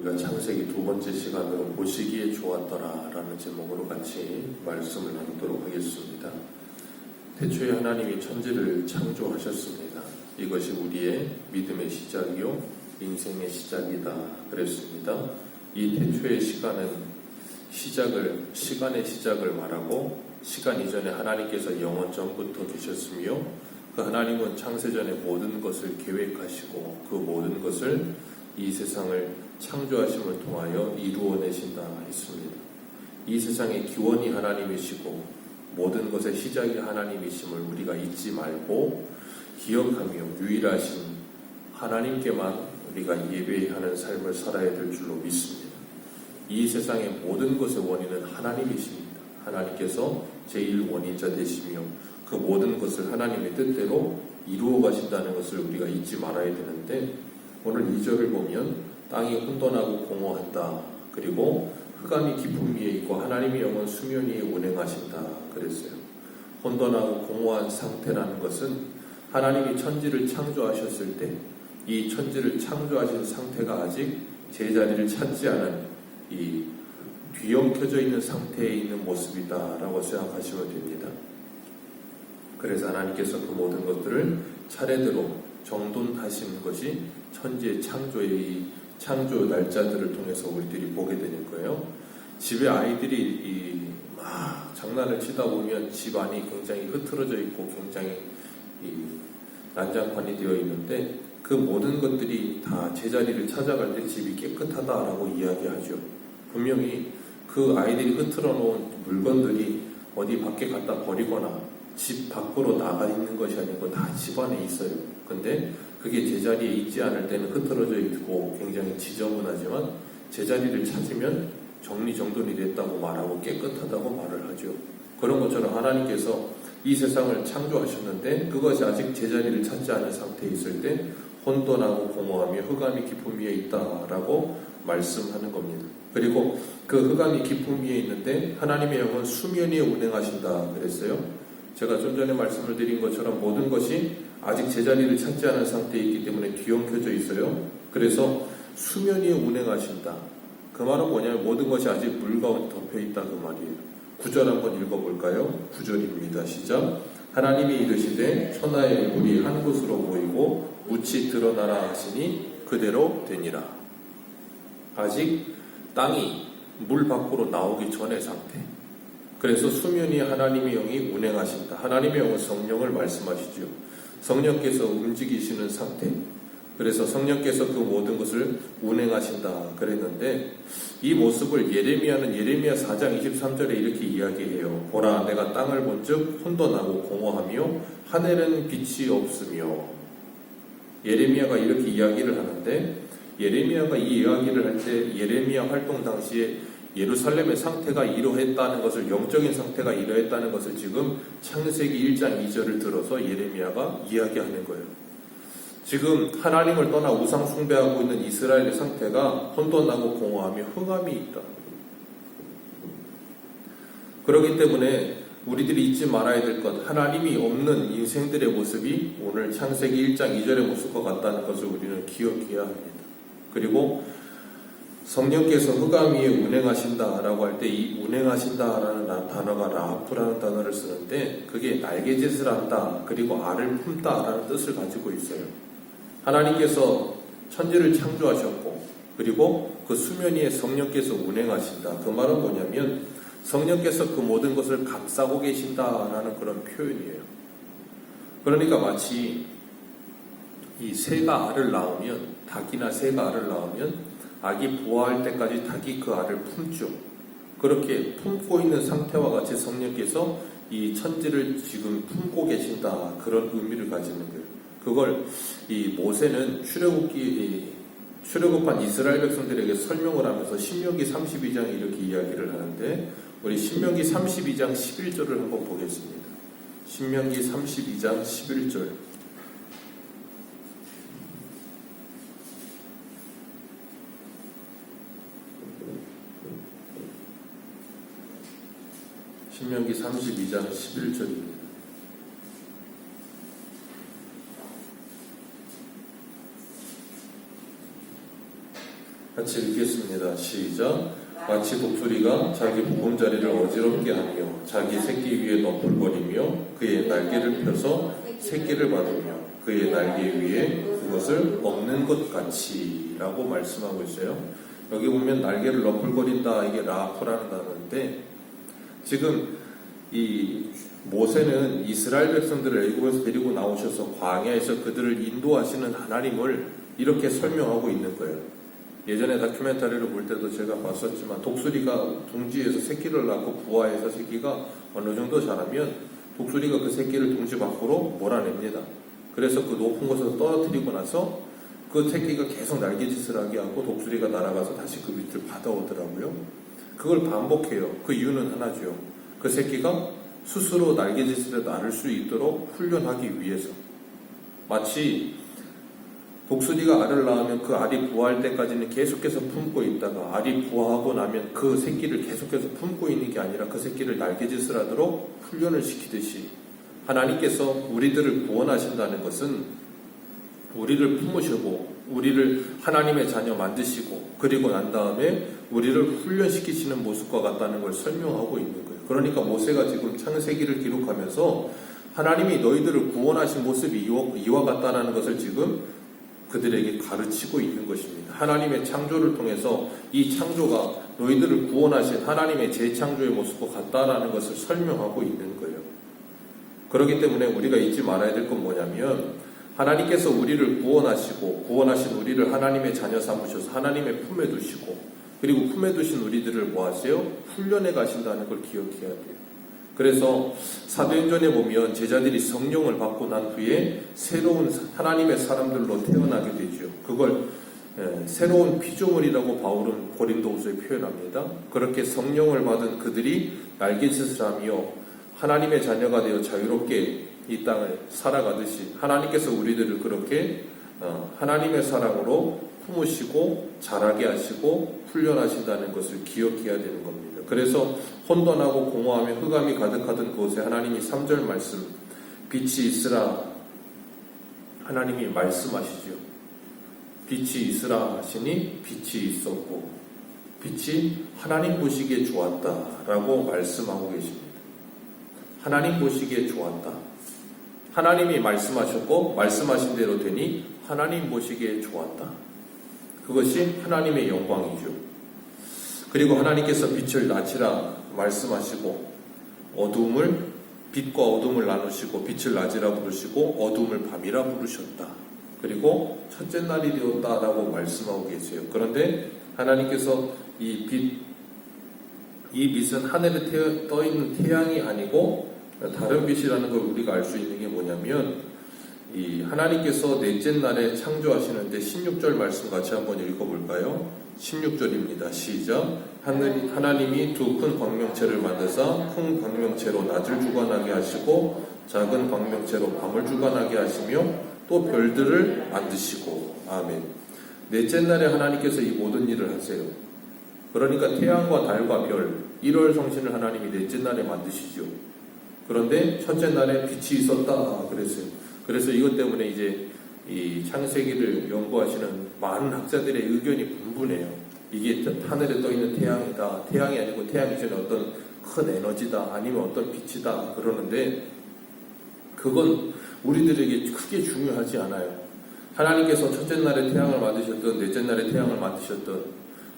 우리가 창세기 두 번째 시간으로 보시기에 좋았더라라는 제목으로 같이 말씀을 나누도록 하겠습니다. 태초에 하나님이 천지를 창조하셨습니다. 이것이 우리의 믿음의 시작이요 인생의 시작이다 그랬습니다. 이 태초의 시간은 시작을 시간의 시작을 말하고 시간 이전에 하나님께서 영원 전부터 계셨으며 그 하나님은 창세전에 모든 것을 계획하시고 그 모든 것을 이 세상을 창조하심을 통하여 이루어내신다 했습니다. 이 세상의 기원이 하나님이시고 모든 것의 시작이 하나님이심을 우리가 잊지 말고 기억하며 유일하신 하나님께만 우리가 예배하는 삶을 살아야 될 줄로 믿습니다. 이 세상의 모든 것의 원인은 하나님이십니다. 하나님께서 제일 원인자 되시며 그 모든 것을 하나님의 뜻대로 이루어 가신다는 것을 우리가 잊지 말아야 되는데 오늘 2절을 보면 땅이 혼돈하고 공허한다. 그리고 흑암이 깊은 위에 있고 하나님의 영은 수면 위에 운행하신다. 그랬어요. 혼돈하고 공허한 상태라는 것은 하나님이 천지를 창조하셨을 때 이 천지를 창조하신 상태가 아직 제자리를 찾지 않은 이 뒤엉켜져 있는 상태에 있는 모습이다라고 생각하시면 됩니다. 그래서 하나님께서 그 모든 것들을 차례대로 정돈하시는 것이 천지의 창조의 이 창조 날짜들을 통해서 우리들이 보게 되는 거예요. 집에 아이들이 이막 장난을 치다 보면 집 안이 굉장히 흐트러져 있고 굉장히 이 난장판이 되어 있는데 그 모든 것들이 다 제자리를 찾아갈 때 집이 깨끗하다라고 이야기하죠. 분명히 그 아이들이 흐트러 놓은 물건들이 어디 밖에 갖다 버리거나 집 밖으로 나가 있는 것이 아니고 다 집 안에 있어요. 근데 그게 제자리에 있지 않을 때는 흐트러져 있고 굉장히 지저분하지만 제자리를 찾으면 정리정돈이 됐다고 말하고 깨끗하다고 말을 하죠. 그런 것처럼 하나님께서 이 세상을 창조하셨는데 그것이 아직 제자리를 찾지 않은 상태에 있을 때 혼돈하고 공허하며 흑암이 깊음 위에 있다라고 말씀하는 겁니다. 그리고 그 흑암이 깊음 위에 있는데 하나님의 영은 수면 위에 운행하신다 그랬어요. 제가 좀 전에 말씀을 드린 것처럼 모든 것이 아직 제자리를 찾지 않은 상태에 있기 때문에 뒤엉켜져 있어요. 그래서 수면 위에 운행하신다. 그 말은 뭐냐면 모든 것이 아직 물 가운데 덮여 있다 그 말이에요. 구절 한번 읽어볼까요? 구절입니다. 시작. 하나님이 이르시되 천하의 물이 한 곳으로 모이고 묻이 드러나라 하시니 그대로 되니라. 아직 땅이 물 밖으로 나오기 전의 상태. 그래서 수면이 하나님의 영이 운행하신다. 하나님의 영은 성령을 말씀하시죠. 성령께서 움직이시는 상태. 그래서 성령께서 그 모든 것을 운행하신다 그랬는데 이 모습을 예레미야는 예레미야 4장 23절에 이렇게 이야기해요. 보라 내가 땅을 본즉 혼돈하고 공허하며 하늘은 빛이 없으며 예레미야가 이렇게 이야기를 하는데 예레미야가 이 이야기를 할 때 예레미야 활동 당시에 예루살렘의 상태가 이러했다는 것을 영적인 상태가 이러했다는 것을 지금 창세기 1장 2절을 들어서 예레미야가 이야기하는 거예요. 지금 하나님을 떠나 우상 숭배하고 있는 이스라엘의 상태가 혼돈하고 공허하며 흑암이 있다. 그렇기 때문에 우리들이 잊지 말아야 될 것, 하나님이 없는 인생들의 모습이 오늘 창세기 1장 2절의 모습과 같다는 것을 우리는 기억해야 합니다. 그리고 성령께서 흑암 위에 운행하신다라고 할 때 이 운행하신다라는 단어가 라프라는 단어를 쓰는데 그게 날개짓을 한다 그리고 알을 품다라는 뜻을 가지고 있어요. 하나님께서 천지를 창조하셨고 그리고 그 수면 위에 성령께서 운행하신다. 그 말은 뭐냐면 성령께서 그 모든 것을 감싸고 계신다라는 그런 표현이에요. 그러니까 마치 이 새가 알을 낳으면 닭이나 새가 알을 낳으면 아기 부화할 때까지 닭이 그 알을 품죠. 그렇게 품고 있는 상태와 같이 성령께서 이 천지를 지금 품고 계신다 그런 의미를 가지는 거예요. 그걸 이 모세는 출애굽기 출애굽한 이스라엘 백성들에게 설명을 하면서 신명기 32장에 이렇게 이야기를 하는데 우리 신명기 32장 11절을 한번 보겠습니다. 신명기 32장 11절. 신명기 32장 11절입니다. 같이 읽겠습니다. 시작. 마치 독수리가 자기 보금자리를 어지럽게 하며 자기 새끼 위에 너풀거리며 그의 날개를 펴서 새끼를 받으며 그의 날개 위에 그것을 먹는 것 같이라고 말씀하고 있어요. 여기 보면 날개를 너풀거린다 이게 라프라는 단어인데 지금 이 모세는 이스라엘 백성들을 애굽에서 데리고 나오셔서 광야에서 그들을 인도하시는 하나님을 이렇게 설명하고 있는 거예요. 예전에 다큐멘터리를 볼 때도 제가 봤었지만 독수리가 둥지에서 새끼를 낳고 부화해서 새끼가 어느 정도 자라면 독수리가 그 새끼를 둥지 밖으로 몰아냅니다. 그래서 그 높은 곳에서 떨어뜨리고 나서 그 새끼가 계속 날개짓을 하게 하고 독수리가 날아가서 다시 그 밑을 받아오더라고요. 그걸 반복해요. 그 이유는 하나죠. 그 새끼가 스스로 날개짓을 나를 수 있도록 훈련하기 위해서. 마치 독수리가 알을 낳으면 그 알이 부화할 때까지는 계속해서 품고 있다가 알이 부화하고 나면 그 새끼를 계속해서 품고 있는 게 아니라 그 새끼를 날개짓을 하도록 훈련을 시키듯이 하나님께서 우리들을 구원하신다는 것은 우리를 품으시고 우리를 하나님의 자녀 만드시고 그리고 난 다음에 우리를 훈련시키시는 모습과 같다는 걸 설명하고 있는 거예요. 그러니까 모세가 지금 창세기를 기록하면서 하나님이 너희들을 구원하신 모습이 이와, 같다라는 것을 지금 그들에게 가르치고 있는 것입니다. 하나님의 창조를 통해서 이 창조가 너희들을 구원하신 하나님의 재창조의 모습과 같다라는 것을 설명하고 있는 거예요. 그렇기 때문에 우리가 잊지 말아야 될 건 뭐냐면 하나님께서 우리를 구원하시고 구원하신 우리를 하나님의 자녀 삼으셔서 하나님의 품에 두시고 그리고 품에 두신 우리들을 뭐 하세요? 훈련해 가신다는 걸 기억해야 돼요. 그래서 사도행전에 보면 제자들이 성령을 받고 난 후에 새로운 하나님의 사람들로 태어나게 되죠. 그걸 예, 새로운 피조물이라고 바울은 고린도후서에 표현합니다. 그렇게 성령을 받은 그들이 날개짓을 하며 하나님의 자녀가 되어 자유롭게 이 땅을 살아가듯이 하나님께서 우리들을 그렇게 어, 하나님의 사랑으로 품으시고 자라게 하시고 훈련하신다는 것을 기억해야 되는 겁니다. 그래서 혼돈하고 공허하며 흑암이 가득하던 곳에 하나님이 3절 말씀 빛이 있으라 하나님이 말씀하시죠. 빛이 있으라 하시니 빛이 있었고 빛이 하나님 보시기에 좋았다라고 말씀하고 계십니다. 하나님 보시기에 좋았다. 하나님이 말씀하셨고 말씀하신 대로 되니 하나님 보시기에 좋았다. 그것이 하나님의 영광이죠. 그리고 하나님께서 빛을 낮이라 말씀하시고 어둠을 빛과 어둠을 나누시고 빛을 낮이라 부르시고 어둠을 밤이라 부르셨다. 그리고 첫째 날이 되었다라고 말씀하고 계세요. 그런데 하나님께서 이 빛, 이 빛은 하늘에 떠 있는 태양이 아니고 다른 빛이라는 걸 우리가 알 수 있는 게 뭐냐면 이 하나님께서 넷째 날에 창조하시는데 16절 말씀 같이 한번 읽어볼까요? 16절입니다. 시작. 하늘이, 하나님이 두 큰 광명체를 만드사 큰 광명체로 낮을 주관하게 하시고 작은 광명체로 밤을 주관하게 하시며 또 별들을 만드시고 아멘. 넷째 날에 하나님께서 이 모든 일을 하세요. 그러니까 태양과 달과 별, 1월 성신을 하나님이 넷째 날에 만드시죠. 그런데 첫째 날에 빛이 있었다 그랬어요. 그래서 이것 때문에 이제 이 창세기를 연구하시는 많은 학자들의 의견이 분분해요. 이게 하늘에 떠 있는 태양이다. 태양이 아니고 태양 이전에 어떤 큰 에너지다. 아니면 어떤 빛이다. 그러는데 그건 우리들에게 크게 중요하지 않아요. 하나님께서 첫째 날에 태양을 만드셨던 넷째 날에 태양을 만드셨던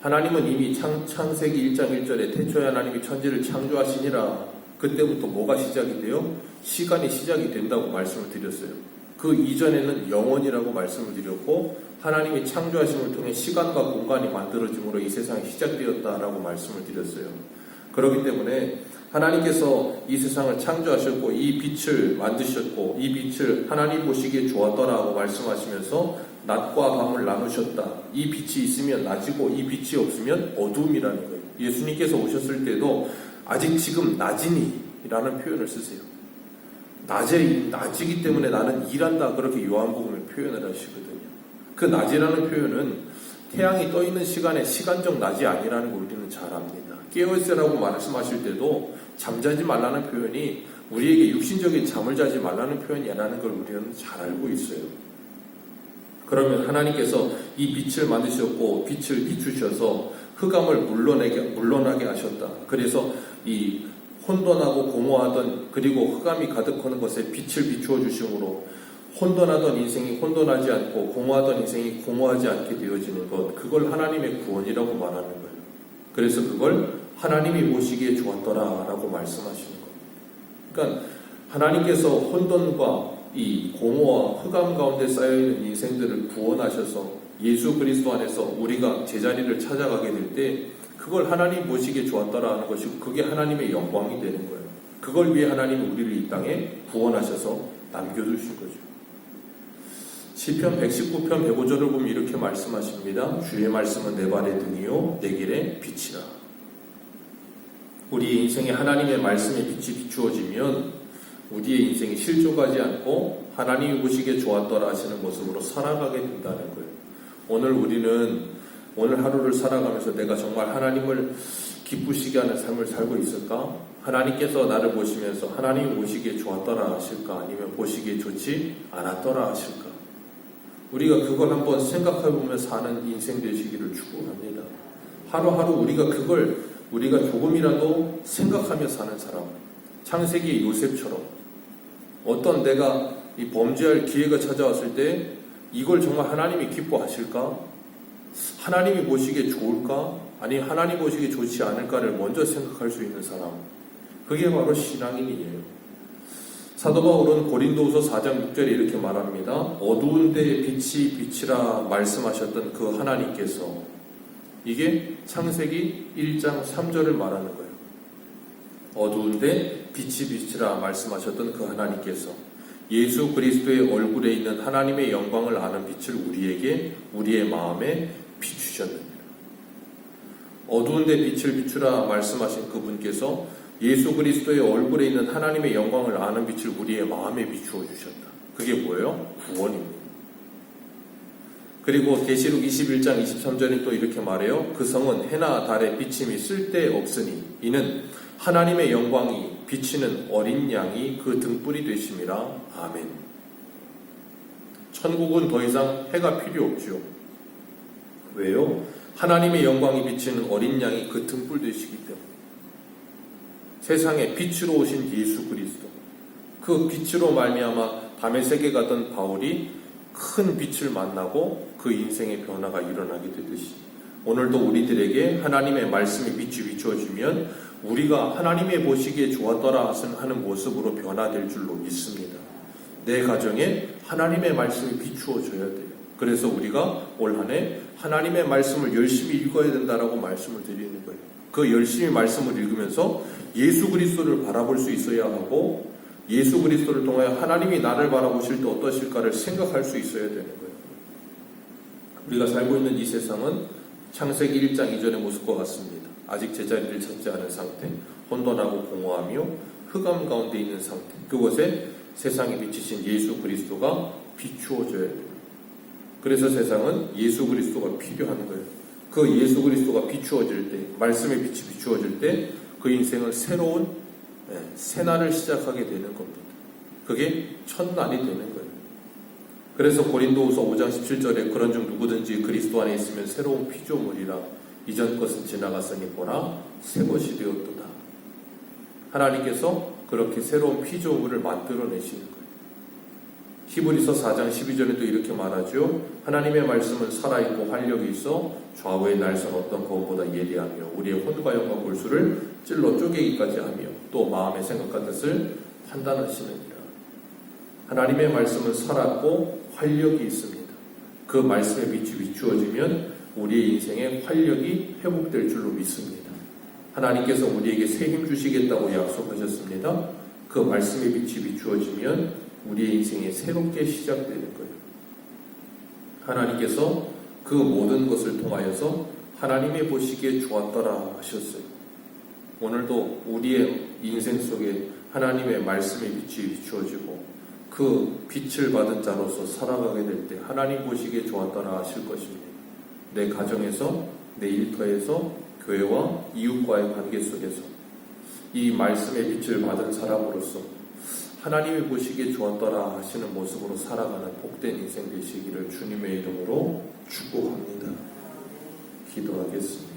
하나님은 이미 창, 창세기 1장 1절에 태초에 하나님이 천지를 창조하시니라 그때부터 뭐가 시작이 돼요? 시간이 시작이 된다고 말씀을 드렸어요. 그 이전에는 영원이라고 말씀을 드렸고 하나님이 창조하심을 통해 시간과 공간이 만들어짐으로 이 세상이 시작되었다라고 말씀을 드렸어요. 그렇기 때문에 하나님께서 이 세상을 창조하셨고 이 빛을 만드셨고 이 빛을 하나님 보시기에 좋았더라고 말씀하시면서 낮과 밤을 나누셨다. 이 빛이 있으면 낮이고 이 빛이 없으면 어둠이라는 거예요. 예수님께서 오셨을 때도 아직 지금 낮이니라는 표현을 쓰세요. 낮에 낮이기 때문에 나는 일한다 그렇게 요한복음을 표현을 하시거든요. 그 낮이라는 표현은 태양이 떠 있는 시간에 시간적 낮이 아니라는 걸 우리는 잘 압니다. 깨어 있으라고 말씀하실 때도 잠자지 말라는 표현이 우리에게 육신적인 잠을 자지 말라는 표현이라는 걸 우리는 잘 알고 있어요. 그러면 하나님께서 이 빛을 만드셨고 빛을 비추셔서 흑암을 물러내게 물러나게 하셨다. 그래서 이 혼돈하고 공허하던 그리고 흑암이 가득하는 것에 빛을 비추어 주심으로 혼돈하던 인생이 혼돈하지 않고 공허하던 인생이 공허하지 않게 되어지는 것 그걸 하나님의 구원이라고 말하는 거예요. 그래서 그걸 하나님이 보시기에 좋았더라라고 말씀하시는 거예요. 그러니까 하나님께서 혼돈과 이 공허와 흑암 가운데 쌓여 있는 인생들을 구원하셔서 예수 그리스도 안에서 우리가 제자리를 찾아가게 될때 그걸 하나님 보시기에 좋았더라 하는 것이고 그게 하나님의 영광이 되는 거예요. 그걸 위해 하나님이 우리를 이 땅에 구원하셔서 남겨두신 거죠. 시편 119편 105절을 보면 이렇게 말씀하십니다. 주의 말씀은 내 발의 등이요 내 길의 빛이라. 우리의 인생에 하나님의 말씀의 빛이 비추어지면 우리의 인생이 실족하지 않고 하나님이 보시기에 좋았더라 하시는 모습으로 살아가게 된다는 거예요. 오늘 우리는 오늘 하루를 살아가면서 내가 정말 하나님을 기쁘시게 하는 삶을 살고 있을까? 하나님께서 나를 보시면서 하나님이 보시기에 좋았더라 하실까? 아니면 보시기에 좋지 않았더라 하실까? 우리가 그걸 한번 생각해 보며 사는 인생 되시기를 축복합니다. 하루하루 우리가 그걸 우리가 조금이라도 생각하며 사는 사람, 창세기 요셉처럼 어떤 내가 이 범죄할 기회가 찾아왔을 때 이걸 정말 하나님이 기뻐하실까? 하나님이 보시기에 좋을까? 아니 하나님 보시기에 좋지 않을까를 먼저 생각할 수 있는 사람. 그게 바로 신앙인이에요. 사도 바울은 고린도후서 4장 6절에 이렇게 말합니다. 어두운 데에 빛이 빛이라 말씀하셨던 그 하나님께서 이게 창세기 1장 3절을 말하는 거예요. 어두운 데 빛이 빛이라 말씀하셨던 그 하나님께서 예수 그리스도의 얼굴에 있는 하나님의 영광을 아는 빛을 우리에게 우리의 마음에 비추셨느니라. 어두운데 빛을 비추라 말씀하신 그분께서 예수 그리스도의 얼굴에 있는 하나님의 영광을 아는 빛을 우리의 마음에 비추어 주셨다. 그게 뭐예요? 구원입니다. 그리고 계시록 21장 23절에 또 이렇게 말해요. 그 성은 해나 달의 비침이 쓸데 없으니 이는 하나님의 영광이 비치는 어린 양이 그 등불이 되심이라. 아멘. 천국은 더 이상 해가 필요 없죠. 왜요? 하나님의 영광이 비치는 어린 양이 그 등불 되시기 때문에. 세상에 빛으로 오신 예수 그리스도. 그 빛으로 말미암아 밤의 세계 가던 바울이 큰 빛을 만나고 그 인생의 변화가 일어나게 되듯이 오늘도 우리들에게 하나님의 말씀이 빛이 비추어지면 우리가 하나님의 보시기에 좋았더라 하는 모습으로 변화될 줄로 믿습니다. 내 가정에 하나님의 말씀이 비추어져야 돼요. 그래서 우리가 올 한해 하나님의 말씀을 열심히 읽어야 된다라고 말씀을 드리는 거예요. 그 열심히 말씀을 읽으면서 예수 그리스도를 바라볼 수 있어야 하고 예수 그리스도를 통하여 하나님이 나를 바라보실 때 어떠실까를 생각할 수 있어야 되는 거예요. 우리가 살고 있는 이 세상은 창세기 1장 이전의 모습과 같습니다. 아직 제자리를 찾지 않은 상태, 혼돈하고 공허하며 흑암 가운데 있는 상태. 그곳에 세상에 비치신 예수 그리스도가 비추어져야 돼요. 그래서 세상은 예수 그리스도가 필요한 거예요. 그 예수 그리스도가 비추어질 때, 말씀의 빛이 비추어질 때, 그 인생은 새로운 예, 새날을 시작하게 되는 겁니다. 그게 첫날이 되는 거예요. 그래서 고린도후서 5장 17절에 그런즉 누구든지 그리스도 안에 있으면 새로운 피조물이라 이전 것은 지나갔으니 보라 새 것이 되었도다. 하나님께서 그렇게 새로운 피조물을 만들어내시는 거예요. 히브리서 4장 12절에 도 이렇게 말하죠. 하나님의 말씀은 살아있고 활력이 있어 좌우의 날선 어떤 것보다 예리하며 우리의 혼과 영과 골수를 찔러 쪼개기까지 하며 또 마음의 생각과 뜻을 판단하시느니라. 하나님의 말씀은 살았고 활력이 있습니다. 그 말씀의 빛이 비추어지면 우리의 인생에 활력이 회복될 줄로 믿습니다. 하나님께서 우리에게 새 힘 주시겠다고 약속하셨습니다. 그 말씀의 빛이 비추어지면 우리의 인생이 새롭게 시작되는 거예요. 하나님께서 그 모든 것을 통하여서 하나님의 보시기에 좋았더라 하셨어요. 오늘도 우리의 인생 속에 하나님의 말씀의 빛이 비추어지고 그 빛을 받은 자로서 살아가게 될 때 하나님 보시기에 좋았더라 하실 것입니다. 내 가정에서, 내 일터에서, 교회와 이웃과의 관계 속에서 이 말씀의 빛을 받은 사람으로서 하나님이 보시기에 좋았더라 하시는 모습으로 살아가는 복된 인생 되시기를 주님의 이름으로 축복합니다. 기도하겠습니다.